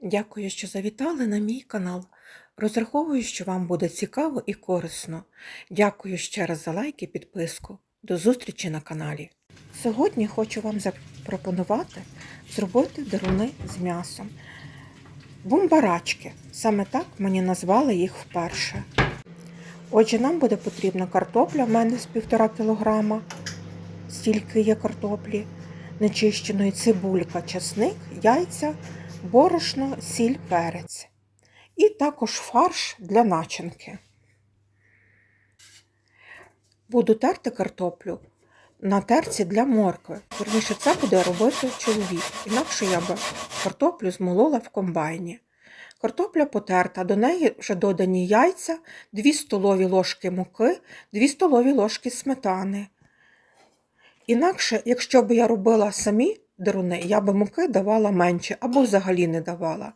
Дякую, що завітали на мій канал. Розраховую, що вам буде цікаво і корисно. Дякую ще раз за лайк і підписку. До зустрічі на каналі. Сьогодні хочу вам запропонувати зробити деруни з м'ясом. Бумбарачки. Саме так мені назвали їх вперше. Отже, нам буде потрібна картопля, в мене з 1,5 кг, стільки є картоплі, нечищеної цибулька, часник, яйця, борошно, сіль, перець. І також фарш для начинки. Буду терти картоплю на терці для моркви. Вірніше, це буде робити чоловік. Інакше я би картоплю змолола в комбайні. Картопля потерта, до неї вже додані яйця, 2 столові ложки муки, 2 столові ложки сметани. Інакше, якщо б я робила самі деруни, я би муки давала менше або взагалі не давала.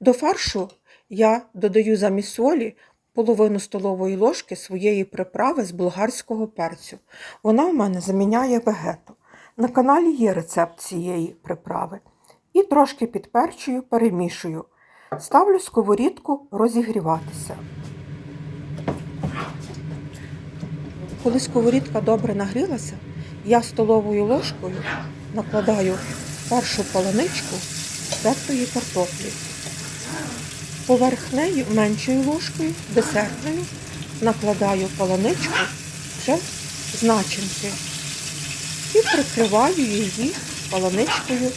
До фаршу я додаю замість солі половину столової ложки своєї приправи з болгарського перцю. Вона в мене заміняє вегету. На каналі є рецепт цієї приправи. І трошки підперчую, перемішую. Ставлю сковорідку розігріватися. Коли сковорідка добре нагрілася, я столовою ложкою накладаю першу полоничку тертої картоплі. Поверх неї меншою ложкою, десертною, накладаю полоничку вже з начинки і прикриваю її полоничкою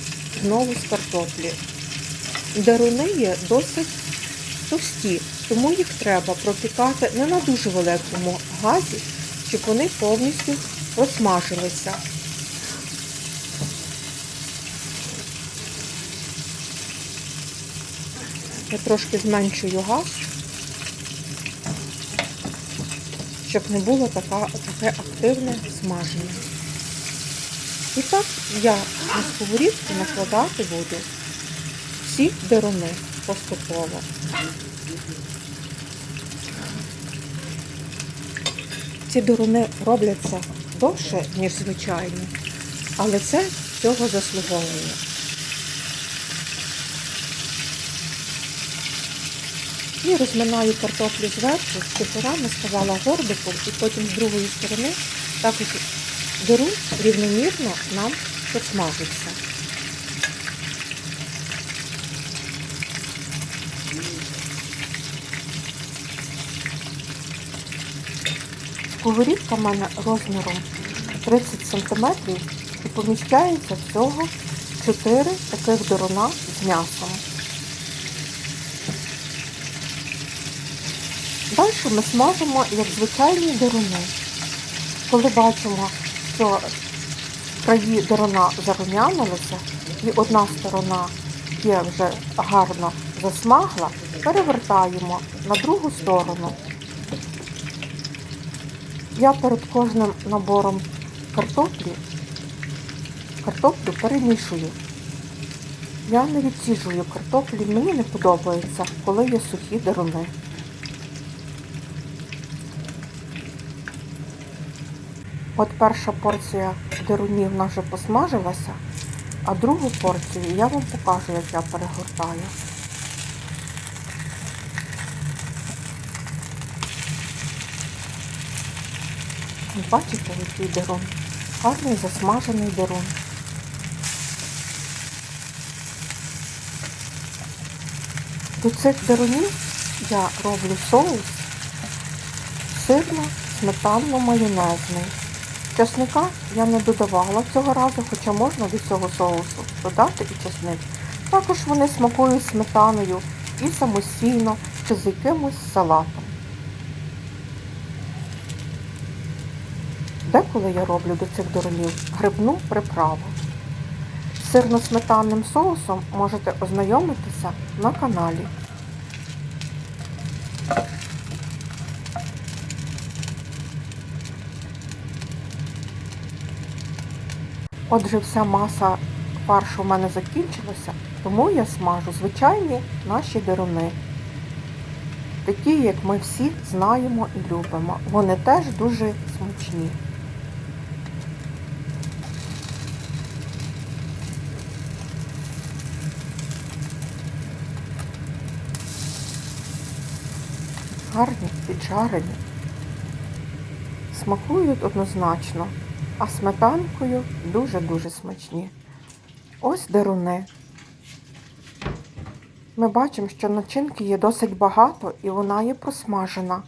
знову з картоплі. Деруни є досить товсті, тому їх треба пропікати не на дуже великому газі, щоб вони повністю розсмажилися. Я трошки зменшую газ, щоб не було така, таке активне смаження. І так я на сковорідку накладати буду всі деруни поступово. Ці деруни робляться довше, ніж звичайні, але це цього заслуговує. І розминаю картоплю зверху, щоб вона ставала горбиком, і потім з другої сторони також дерун рівномірно нам підсмажиться. Сковорідка в мене розміром 30 см і поміщається всього 4 таких деруна з м'ясом. Далі ми смажимо як звичайні деруни. Коли бачимо, що краї деруна зарум'янилися і одна сторона є вже гарно засмагла, перевертаємо на другу сторону. Я перед кожним набором картоплі картоплю перемішую. Я не відсіжую картоплі, мені не подобається, коли є сухі деруни. От перша порція дерунів вона вже посмажилася, а другу порцію я вам покажу, як я перегортаю. Бачите, який дерун? Гарний засмажений дерун. До цих дерунів я роблю соус сирно-сметанно-майонезний. Часника я не додавала цього разу, хоча можна до цього соусу додати і часник. Також вони смакують сметаною і самостійно, чи з якимось салатом. Деколи я роблю до цих дорогів грибну приправу. Сирно-сметанним соусом можете ознайомитися на каналі. Отже, вся маса фаршу в мене закінчилася, тому я смажу звичайні наші деруни. Такі, як ми всі знаємо і любимо. Вони теж дуже смачні. Гарні, піджарені. Смакують однозначно а сметанкою дуже-дуже смачні. Ось деруни. Ми бачимо, що начинки є досить багато і вона є просмажена.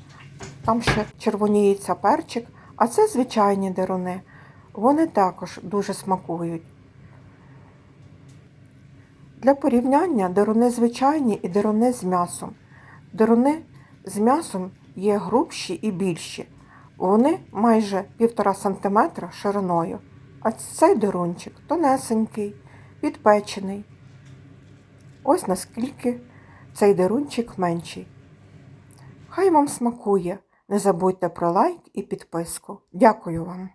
Там ще червоніється перчик, а це звичайні деруни. Вони також дуже смакують. Для порівняння деруни звичайні і деруни з м'ясом. Деруни з м'ясом є грубші і більші. Вони майже 1,5 см шириною, а цей дорунчик тонесенький, підпечений. Ось наскільки цей дирунчик менший. Хай вам смакує. Не забудьте про лайк і підписку. Дякую вам!